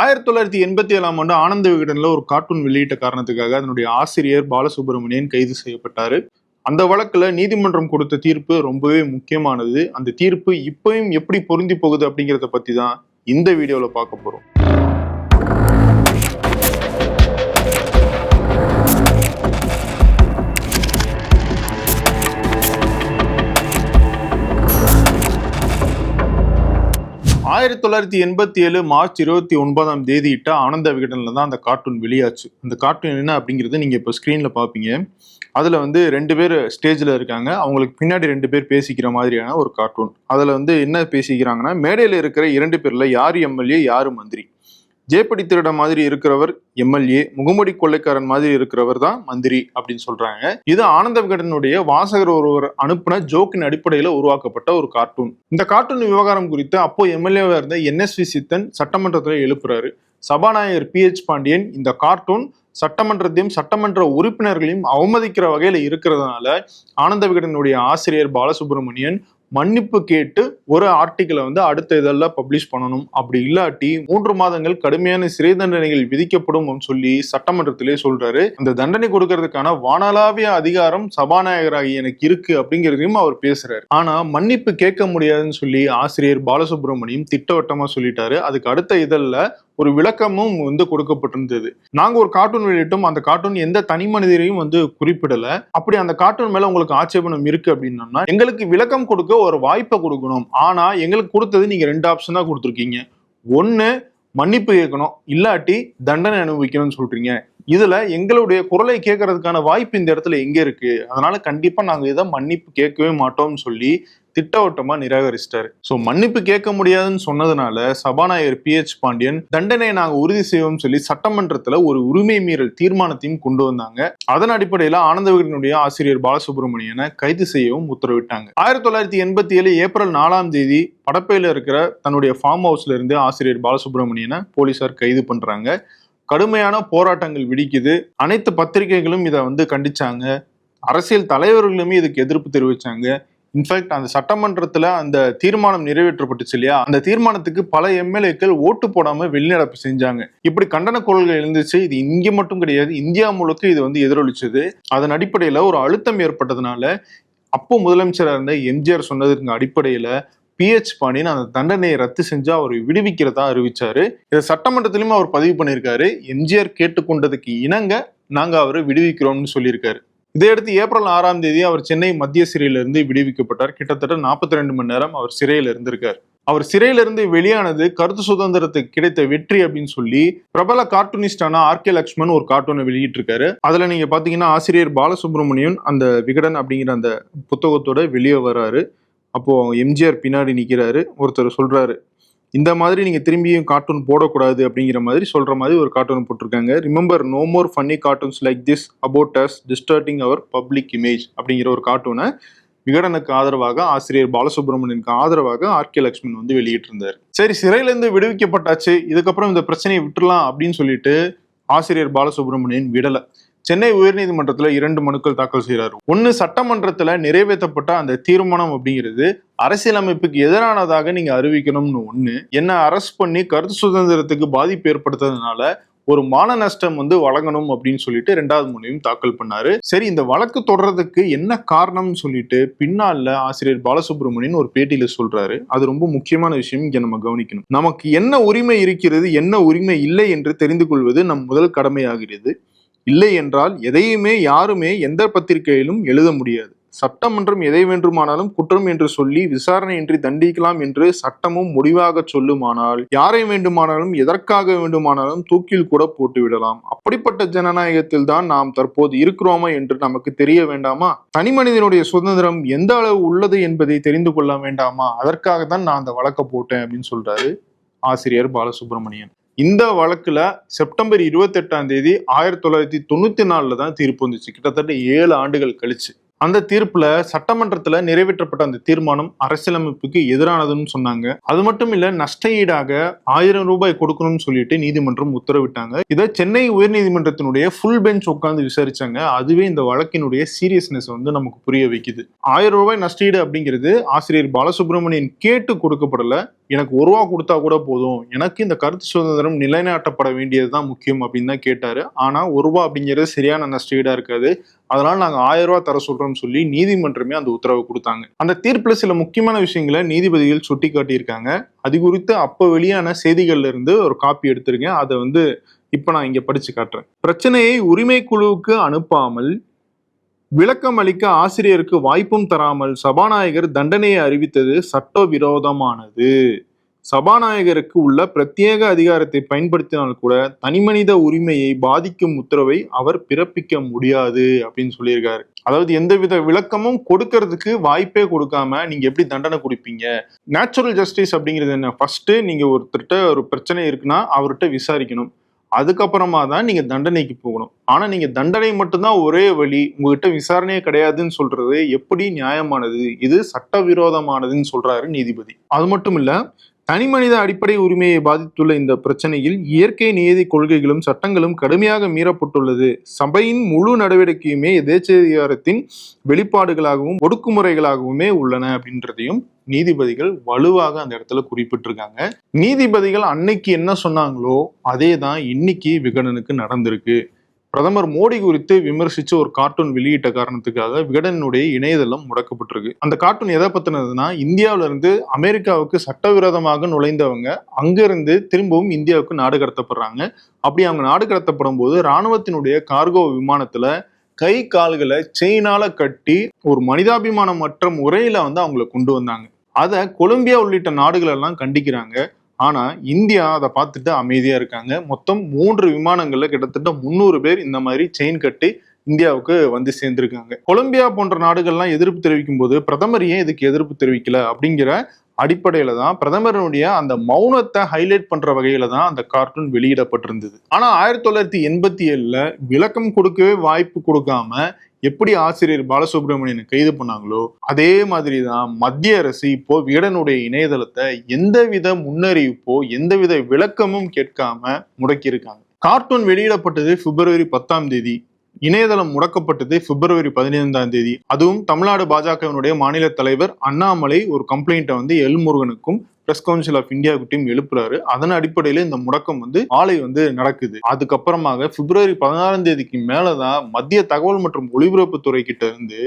ஆயிரத்தி தொள்ளாயிரத்தி எண்பத்தி ஏழாம் ஆண்டு ஆனந்த விகடன்ல ஒரு கார்ட்டூன் வெளியிட்ட காரணத்துக்காக அதனுடைய ஆசிரியர் பாலசுப்ரமணியன் கைது செய்யப்பட்டாரு. அந்த வழக்குல நீதிமன்றம் கொடுத்த தீர்ப்பு ரொம்பவே முக்கியமானது. அந்த தீர்ப்பு இப்பயும் எப்படி பொருந்தி போகுது அப்படிங்கிறத பத்தி தான் இந்த வீடியோல பார்க்க போறோம். ஆயிரத்தி தொள்ளாயிரத்தி எண்பத்தி ஏழு மார்ச் இருபத்தி ஒன்பதாம் தேதியிட்ட ஆனந்த விகடனில் தான் அந்த கார்ட்டூன் வெளியாச்சு. அந்த கார்ட்டூன் என்ன அப்படிங்கிறது நீங்கள் இப்போ ஸ்க்ரீனில் பார்ப்பீங்க அதில் வந்து ரெண்டு பேர் ஸ்டேஜில் இருக்காங்க. அவங்களுக்கு பின்னாடி ரெண்டு பேர் பேசிக்கிற மாதிரியான ஒரு கார்ட்டூன் அதில் வந்து என்ன பேசிக்கிறாங்கன்னா மேடையில் இருக்கிற இரண்டு பேரில் யார் எம்எல்ஏ யார் மந்திரி? ஜேப்படி திருட மாதிரி இருக்கிறவர் எம்எல்ஏ முகமுடி கொள்ளைக்காரன் மாதிரி இருக்கிறவர் தான் மந்திரி அப்படின்னு சொல்றாங்க. இது ஆனந்த விகடனுடைய வாசகர் ஒருவர் அனுப்பின ஜோக்கின் அடிப்படையில் உருவாக்கப்பட்ட ஒரு கார்ட்டூன். இந்த கார்ட்டூன் விவகாரம் குறித்து அப்போ எம்எல்ஏவா இருந்த என்எஸ்வி சித்தன் சட்டமன்றத்தில் எழுப்புறாரு. சபாநாயகர் பி எச் பாண்டியன் இந்த கார்ட்டூன் சட்டமன்றத்தையும் சட்டமன்ற உறுப்பினர்களையும் அவமதிக்கிற வகையில் இருக்கிறதுனால ஆனந்த விகடனுடைய ஆசிரியர் பாலசுப்ரமணியன் மன்னிப்பு கேட்டு ஒரு ஆர்டிக்கிளை வந்து அடுத்த இதழில் பப்ளிஷ் பண்ணணும். அப்படி இல்லாட்டி மூன்று மாதங்கள் கடுமையான சிறை தண்டனைகள் விதிக்கப்படும் சொல்லி சட்டமன்றத்திலே சொல்றாரு. அந்த தண்டனை கொடுக்கறதுக்கான வானளாவிய அதிகாரம் சபாநாயகராகி எனக்கு இருக்கு அப்படிங்கிறதையும் அவர் பேசுறாரு. ஆனா மன்னிப்பு கேட்க முடியாதுன்னு சொல்லி ஆசிரியர் பாலசுப்ரமணியம் திட்டவட்டமா சொல்லிட்டாரு. அதுக்கு அடுத்த இதழில் ஒரு விளக்கமும் வந்து கொடுக்கப்பட்டிருந்தது. நாங்க ஒரு கார்ட்டூன் வெளியிட்டோம். அந்த கார்ட்டூன் எந்த தனி மனிதரையும் வந்து குறிப்பிடல. அப்படி அந்த கார்ட்டூன் மேல உங்களுக்கு ஆட்சேபணம் இருக்கு அப்படின்னா எங்களுக்கு விளக்கம் கொடுக்க ஒரு வாய்ப்பை கொடுக்கணும். ஆனா எங்களுக்கு கொடுத்தது நீங்க ரெண்டு ஆப்ஷன் தான் கொடுத்துருக்கீங்க. ஒன்னு மன்னிப்பு கேட்கணும். இல்லாட்டி தண்டனை அனுபவிக்கணும்னு சொல்றீங்க. இதுல எங்களுடைய குரலை கேட்கறதுக்கான வாய்ப்பு இந்த இடத்துல எங்க இருக்கு? அதனால கண்டிப்பா நாங்க இதை மன்னிப்பு கேட்கவே மாட்டோம்னு சொல்லி திட்டவட்டமா நிராகரிச்சிட்டாரு. சோ மன்னிப்பு கேட்க முடியாதுன்னு சொன்னதுனால சபாநாயகர் பி எச் பாண்டியன் தண்டனையை நாங்க உறுதி செய்வோம் சொல்லி சட்டமன்றத்துல ஒரு உரிமை மீறல் தீர்மானத்தையும் கொண்டு வந்தாங்க. அதன் அடிப்படையில ஆனந்த விகடனுடைய ஆசிரியர் பாலசுப்ரமணியனை கைது செய்யவும் உத்தரவிட்டாங்க. ஆயிரத்தி தொள்ளாயிரத்தி எண்பத்தி ஏழு ஏப்ரல் நாலாம் தேதி படப்பையில இருக்கிற தன்னுடைய ஃபார்ம் ஹவுஸ்ல இருந்து ஆசிரியர் பாலசுப்ரமணியனை போலீசார் கைது பண்றாங்க. கடுமையான போராட்டங்கள் விடிக்குது. அனைத்து பத்திரிகைகளும் இதை வந்து கண்டிச்சாங்க. அரசியல் தலைவர்களுமே இதுக்கு எதிர்ப்பு தெரிவிச்சாங்க. இன்ஃபேக்ட் அந்த சட்டமன்றத்தில் அந்த தீர்மானம் நிறைவேற்றப்பட்டுச்சு இல்லையா? அந்த தீர்மானத்துக்கு பல எம்எல்ஏக்கள் ஓட்டு போடாம வெளிநடப்பு செஞ்சாங்க. இப்படி கண்டன குரல்கள் எழுந்துச்சு. இது இங்கே மட்டும் கிடையாது. இந்தியா முழுக்க இது வந்து எதிரொலிச்சது. அதன் அடிப்படையில் ஒரு அழுத்தம் ஏற்பட்டதுனால அப்போ முதலமைச்சராக இருந்த எம்ஜிஆர் சொன்னதற்கு அடிப்படையில் பிஹெச் பாண்டியன் அந்த தண்டனையை ரத்து செஞ்சு அவர் விடுவிக்கிறதா அறிவிச்சாரு. இதை சட்டமன்றத்திலுமே அவர் பதிவு பண்ணியிருக்காரு. எம்ஜிஆர் கேட்டுக்கொண்டதுக்கு இணங்க நாங்கள் அவரை விடுவிக்கிறோம்னு சொல்லியிருக்காரு. இதையடுத்து ஏப்ரல் ஆறாம் தேதி அவர் சென்னை மத்திய சிறையிலிருந்து விடுவிக்கப்பட்டார். கிட்டத்தட்ட நாற்பத்தி ரெண்டு மணி நேரம் அவர் சிறையில் இருந்திருக்கார். அவர் சிறையிலிருந்து வெளியானது கருத்து சுதந்திரத்துக்கு கிடைத்த வெற்றி அப்படின்னு சொல்லி பிரபல கார்ட்டூனிஸ்டான ஆர் கே லக்ஷ்மன் ஒரு கார்ட்டூனை வெளியிட்டு இருக்காரு அதுல நீங்க பாத்தீங்கன்னா ஆசிரியர் பாலசுப்ரமணியன் அந்த விகடன் அப்படிங்கிற அந்த புத்தகத்தோட வெளியே வராரு. அப்போ எம்ஜிஆர் பின்னாடி நிக்கிறாரு. ஒருத்தர் சொல்றாரு இந்த மாதிரி நீங்கள் திரும்பியும் கார்ட்டூன் போடக்கூடாது அப்படிங்கிற மாதிரி சொல்கிற மாதிரி ஒரு கார்ட்டூன் போட்டிருக்காங்க. Remember no more funny cartoons like this about as distorting our public image அப்படிங்கிற ஒரு கார்ட்டூனை விகடனுக்கு ஆதரவாக ஆசிரியர் பாலசுப்ரமணியனுக்கு ஆதரவாக ஆர் கே லக்ஷ்மன் வந்து வெளியிட்டிருந்தார். சரி சிறையிலேருந்து விடுவிக்கப்பட்டாச்சு. இதுக்கப்புறம் இந்த பிரச்சனையை விட்டுறலாம் அப்படின்னு சொல்லிட்டு ஆசிரியர் பாலசுப்ரமணியன் விடலை. சென்னை உயர்நீதிமன்றத்தில் இரண்டு மனுக்கள் தாக்கல் செய்கிறார் ஒன்று சட்டமன்றத்தில் நிறைவேற்றப்பட்ட அந்த தீர்மானம் அப்படிங்கிறது அரசியலமைப்புக்கு எதிரானதாக நீங்க அறிவிக்கணும்னு ஒண்ணு என்ன அரெஸ்ட் பண்ணி கருத்து சுதந்திரத்துக்கு பாதிப்பு ஏற்படுத்துறதுனால ஒரு மான நஷ்டம் வந்து வழங்கணும் அப்படின்னு சொல்லிட்டு ரெண்டாவது முனையும் தாக்கல் பண்ணாரு. சரி இந்த வழக்கு தொடர்றதுக்கு என்ன காரணம்னு சொல்லிட்டு பின்னால ஆசிரியர் பாலசுப்ரமணியன் ஒரு பேட்டியில சொல்றாரு. அது ரொம்ப முக்கியமான விஷயம் இங்க நம்ம கவனிக்கணும். நமக்கு என்ன உரிமை இருக்கிறது என்ன உரிமை இல்லை என்று தெரிந்து கொள்வது நம் முதல் கடமையாகிறது. இல்லை என்றால் எதையுமே யாருமே எந்த பத்திரிகையிலும் எழுத முடியாது. சட்டமன்றம் எதை வேண்டுமானாலும் குற்றம் என்று சொல்லி விசாரணையின்றி தண்டிக்கலாம் என்று சட்டமும் முடிவாக சொல்லுமானால் யாரை வேண்டுமானாலும் எதற்காக வேண்டுமானாலும் தூக்கில் கூட போட்டுவிடலாம். அப்படிப்பட்ட ஜனநாயகத்தில் தான் நாம் தற்போது இருக்கிறோமா என்று நமக்கு தெரிய வேண்டாமா? தனி மனிதனுடைய சுதந்திரம் எந்த அளவு உள்ளது என்பதை தெரிந்து கொள்ள வேண்டாமா? அதற்காக தான் நான் அந்த வழக்க போட்டேன் அப்படின்னு சொல்றாரு ஆசிரியர் பாலசுப்ரமணியன். இந்த வழக்குல செப்டம்பர் இருபத்தெட்டாம் தேதி ஆயிரத்தி தொள்ளாயிரத்தி தொண்ணூத்தி நாலுல தான் தீர்ப்பு வந்துச்சு. கிட்டத்தட்ட ஏழு ஆண்டுகள் கழிச்சு. அந்த தீர்ப்புல சட்டமன்றத்துல நிறைவேற்றப்பட்ட அந்த தீர்மானம் அரசியலமைப்புக்கு எதிரானதுன்னு சொன்னாங்க. அது மட்டும் இல்ல நஷ்ட ஈடாக ஆயிரம் ரூபாய் கொடுக்கணும்னு சொல்லிட்டு நீதிமன்றம் உத்தரவிட்டாங்க. இதை சென்னை உயர்நீதிமன்றத்தினுடைய ஃபுல் பெஞ்ச் உட்கார்ந்து விசாரிச்சாங்க. அதுவே இந்த வழக்கினுடைய சீரியஸ்னஸ் வந்து நமக்கு புரிய வைக்குது. ஆயிரம் ரூபாய் நஷ்டஈடு அப்படிங்கிறது ஆசிரியர் பாலசுப்ரமணியன் கேட்டு கொடுக்கப்படல. எனக்கு ஒரு ரூபா கொடுத்தா கூட போதும். எனக்கு இந்த கருத்து சுதந்திரம் நிலைநாட்டப்பட வேண்டியதுதான் முக்கியம் அப்படின்னு தான் கேட்டாரு. ஆனா ஒரு ரூபா அப்படிங்கிறது சரியான நஷ்டஈடா இருக்காது. அதனால நாங்க ஆயிரம் ரூபாய் தர சொல்றோம்னு சொல்லி நீதிமன்றமே அந்த உத்தரவு கொடுத்தாங்க. அந்த தீர்ப்புல சில முக்கியமான விஷயங்களை நீதிபதிகள் சுட்டி காட்டியிருக்காங்க அது குறித்து அப்ப வெளியான செய்திகள்ல இருந்து ஒரு காப்பி எடுத்திருக்கேன். அதை வந்து இப்ப நான் இங்க படிச்சு காட்டுறேன். பிரச்சனையை உரிமை குழுவுக்கு அனுப்பாமல் விளக்கம் அளிக்க ஆசிரியருக்கு வாய்ப்பும் தராமல் சபாநாயகர் தண்டனையை அறிவித்தது சட்டவிரோதமானது. சபாநாயகருக்கு உள்ள பிரத்யேக அதிகாரத்தை பயன்படுத்தினால் கூட தனிமனித உரிமையை பாதிக்கும் உத்தரவை அவர் பிறப்பிக்க முடியாது அப்படின்னு சொல்லியிருக்காரு. அதாவது எந்தவித விளக்கமும் கொடுக்கறதுக்கு வாய்ப்பே கொடுக்காம நீங்க எப்படி தண்டனை கொடுப்பீங்க? நேச்சுரல் ஜஸ்டிஸ் அப்படிங்கிறது என்ன? ஃபர்ஸ்ட் நீங்க ஒருத்தர்கிட்ட ஒரு பிரச்சனை இருக்குன்னா அவர்கிட்ட விசாரிக்கணும். அதுக்கப்புறமா தான் நீங்க தண்டனைக்கு போகணும். ஆனா நீங்க தண்டனை மட்டும்தான் ஒரே வழி உங்ககிட்ட விசாரணையே கிடையாதுன்னு சொல்றது எப்படி நியாயமானது? இது சட்டவிரோதமானதுன்னு சொல்றாரு நீதிபதி. அது மட்டும் இல்ல தனிமனித அடிப்படை உரிமையை பாதித்துள்ள இந்த பிரச்சனையில் இயற்கை நியதி கொள்கைகளும் சட்டங்களும் கடுமையாக மீறப்பட்டுள்ளது. சபையின் முழு நடவடிக்கையுமே எதேச்சதிகாரத்தின் வெளிப்பாடுகளாகவும் ஒடுக்குமுறைகளாகவுமே உள்ளன அப்படின்றதையும் நீதிபதிகள் வலுவாக அந்த இடத்துல குறிப்பிட்டிருக்காங்க. நீதிபதிகள் அன்னைக்கு என்ன சொன்னாங்களோ அதே தான் இன்னைக்கு விகடனுக்கு நடந்திருக்கு. பிரதமர் மோடி குறித்து விமர்சிச்சு ஒரு கார்ட்டூன் வெளியிட்ட காரணத்துக்காக விகடனுடைய இணையதளம் முடக்கப்பட்டிருக்கு. அந்த கார்ட்டூன் எதை பத்தினதுன்னா இந்தியாவில இருந்து அமெரிக்காவுக்கு சட்டவிரோதமாக நுழைந்தவங்க அங்கிருந்து திரும்பவும் இந்தியாவுக்கு நாடு கடத்தப்படுறாங்க. அப்படி அவங்க நாடு கடத்தப்படும் போது ராணுவத்தினுடைய கார்கோ விமானத்துல கை கால்களை செயினால கட்டி ஒரு மனிதாபிமானம் மற்ற முறையில வந்து அவங்கள கொண்டு வந்தாங்க. அதை கொலம்பியா உள்ளிட்ட நாடுகள் எல்லாம் கண்டிக்கிறாங்க. ஆனா இந்தியா அதை பார்த்துட்டு அமைதியா இருக்காங்க. மொத்தம் மூன்று விமானங்கள்ல கிட்டத்தட்ட முந்நூறு பேர் இந்த மாதிரி செயின் கட்டி இந்தியாவுக்கு வந்து சேர்ந்திருக்காங்க. கொலம்பியா போன்ற நாடுகள்லாம் எதிர்ப்பு தெரிவிக்கும் போது பிரதமர் ஏன் இதுக்கு எதிர்ப்பு தெரிவிக்கல அப்படிங்கிற அடிப்படையில தான் பிரதமரனுடைய அந்த மௌனத்தை ஹைலைட் பண்ற வகையில தான் அந்த கார்ட்டூன் வெளியிடப்பட்டிருந்தது. ஆனா ஆயிரத்தி தொள்ளாயிரத்தி எண்பத்தி ஏழுல விளக்கம் கொடுக்கவே வாய்ப்பு கொடுக்காம எப்படி ஆசிரியர் பாலசுப்ரமணியன் கைது பண்ணாங்களோ அதே மாதிரி தான் மத்திய அரசு இப்போ வீடனுடைய இணையதளத்தை எந்தவித முன்னறிவிப்போ எந்தவித விளக்கமும் கேட்காம முடக்கியிருக்காங்க. கார்ட்டூன் வெளியிடப்பட்டது பிப்ரவரி பத்தாம் தேதி. இணையதளம் முடக்கப்பட்டது பிப்ரவரி பதினைந்தாம் தேதி. அதுவும் தமிழ்நாடு பாஜகவினுடைய மாநில தலைவர் அண்ணாமலை ஒரு கம்ப்ளைண்ட்டை வந்து எல் முருகனுக்கும் பிரஸ் கவுன்சில் ஆஃப் இந்தியாவுக்கிட்டையும் எழுப்புறாரு. அதன் அடிப்படையில இந்த முடக்கம் வந்து ஆலை வந்து நடக்குது. அதுக்கப்புறமாக பிப்ரவரி பதினாறாம் தேதிக்கு மேலதான் மத்திய தகவல் மற்றும் ஒலிபரப்புத்துறை கிட்ட இருந்து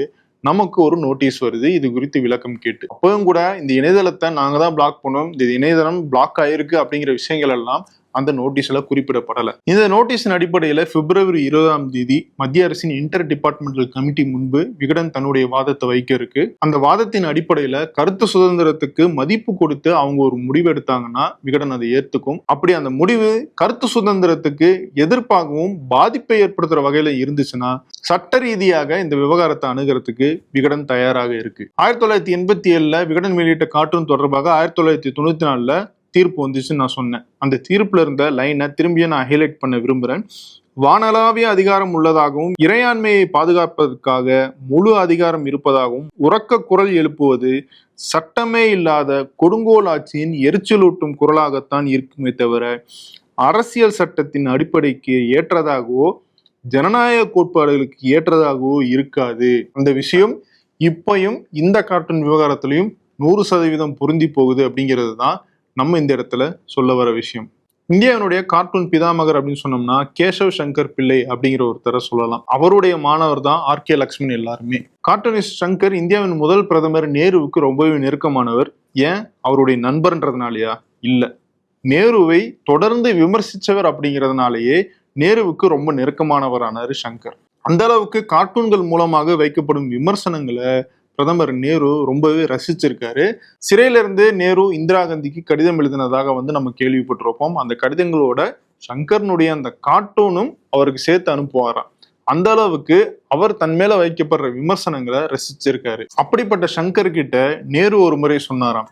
நமக்கு ஒரு நோட்டீஸ் வருது. இது குறித்து விளக்கம் கேட்டு. அப்பவும் கூட இந்த இணையதளத்தை நாங்க தான் பிளாக் பண்ணோம். இந்த இணையதளம் பிளாக் ஆயிருக்கு அப்படிங்கிற விஷயங்கள் எல்லாம் அந்த நோட்டீஸ்ல குறிப்பிடப்படலை. இந்த நோட்டீஸின் அடிப்படையில் பிப்ரவரி இருபதாம் தேதி மத்திய அரசின் இன்டர் டிபார்ட்மெண்டல் கமிட்டி முன்பு விகடன் தன்னுடைய வாதத்தை வைக்க இருக்கு அந்த வாதத்தின் அடிப்படையில் கருத்து சுதந்திரத்துக்கு மதிப்பு கொடுத்து அவங்க ஒரு முடிவு எடுத்தாங்கன்னா விகடன் அதை ஏத்துக்கும். அப்படி அந்த முடிவு கருத்து சுதந்திரத்துக்கு எதிர்ப்பாகவும் பாதிப்பை ஏற்படுத்துற வகையில இருந்துச்சுன்னா சட்ட ரீதியாக இந்த விவகாரத்தை அணுகிறதுக்கு விகடன் தயாராக இருக்கு. ஆயிரத்தி தொள்ளாயிரத்தி எண்பத்தி ஏழுல விகடன் வெளியிட்ட கார்ட்டூன் தொடர்பாக ஆயிரத்தி தொள்ளாயிரத்தி தொண்ணூத்தி நாலுல தீர்ப்பு வந்துச்சுன்னு நான் சொன்னேன். அந்த தீர்ப்புல இருந்த லைனை திரும்பியும் நான் ஹைலைட் பண்ண விரும்புகிறேன் வானளாவிய அதிகாரம் உள்ளதாகவும் இறையாண்மையை பாதுகாப்பதற்காக முழு அதிகாரம் இருப்பதாகவும் உறக்க குரல் எழுப்புவது சட்டமே இல்லாத கொடுங்கோல் ஆட்சியின் எரிச்சலூட்டும் குரலாகத்தான் இருக்குமே தவிர அரசியல் சட்டத்தின் அடிப்படைக்கு ஏற்றதாகவோ ஜனநாயக கோட்பாடுகளுக்கு ஏற்றதாகவோ இருக்காது. அந்த விஷயம் இப்பையும் இந்த கார்ட்டூன் விவகாரத்திலையும் நூறு சதவீதம் பொருந்தி போகுது அப்படிங்கிறது தான் நம்ம இந்த இடத்துல சொல்ல வர விஷயம். இந்தியாவினுடைய கார்ட்டூன் பிதாமகர் அப்படின்னு சொன்னோம்னா கேசவ் சங்கர் பிள்ளை அப்படிங்கிற ஒருத்தரை சொல்லலாம். அவருடைய மாணவர் தான் ஆர் கே லக்ஷ்மன் எல்லாருமே. கார்ட்டூனிஸ்ட் சங்கர் இந்தியாவின் முதல் பிரதமர் நேருவுக்கு ரொம்பவே நெருக்கமானவர். ஏன்? அவருடைய நண்பர்ன்றதுனாலயா? இல்ல. நேருவை தொடர்ந்து விமர்சிச்சவர் அப்படிங்கிறதுனாலேயே நேருவுக்கு ரொம்ப நெருக்கமானவரானாரு சங்கர். அந்த அளவுக்கு கார்ட்டூன்கள் மூலமாக வைக்கப்படும் விமர்சனங்களை பிரதமர் நேரு ரொம்பவே ரசிச்சிருக்காரு. சிறையிலிருந்து நேரு இந்திரா காந்திக்கு கடிதம் எழுதினதாக வந்து நம்ம கேள்விப்பட்டிருப்போம். அந்த கடிதங்களோட சங்கர்னுடைய அந்த கார்ட்டூனும் அவருக்கு சேர்த்து அனுப்புவாராம். அந்த அளவுக்கு அவர் தன் மேல வைக்கப்படுற விமர்சனங்களை ரசிச்சிருக்காரு. அப்படிப்பட்ட சங்கர் கிட்ட நேரு ஒரு முறை சொன்னாராம்.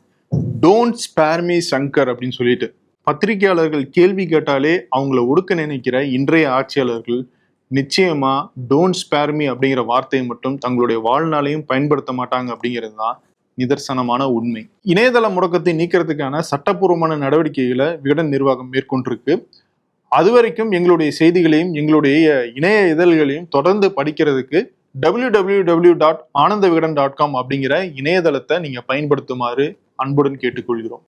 டோன்ட் ஸ்பேர் மீ சங்கர் அப்படின்னு சொல்லிட்டு. பத்திரிகையாளர்கள் கேள்வி கேட்டாலே அவங்கள ஒடுக்க நினைக்கிற இன்றைய ஆட்சியாளர்கள் நிச்சயமா டோன்ட் ஸ்பேர் மீ அப்படிங்கிற வார்த்தையை மட்டும் தங்களுடைய வாழ்நாளையும் பயன்படுத்த மாட்டாங்க அப்படிங்கிறது தான் நிதர்சனமான உண்மை. இணையதள முடக்கத்தை நீக்கிறதுக்கான சட்டப்பூர்வமான நடவடிக்கைகளை விகடன் நிர்வாகம் மேற்கொண்டிருக்கு. அது வரைக்கும் எங்களுடைய செய்திகளையும் எங்களுடைய இணைய இதழ்களையும் தொடர்ந்து படிக்கிறதுக்கு www.ஆனந்தவிகடன் dot Ananda Vikatan dot com அப்படிங்கிற இணையதளத்தை நீங்கள் பயன்படுத்துமாறு அன்புடன் கேட்டுக்கொள்கிறோம்.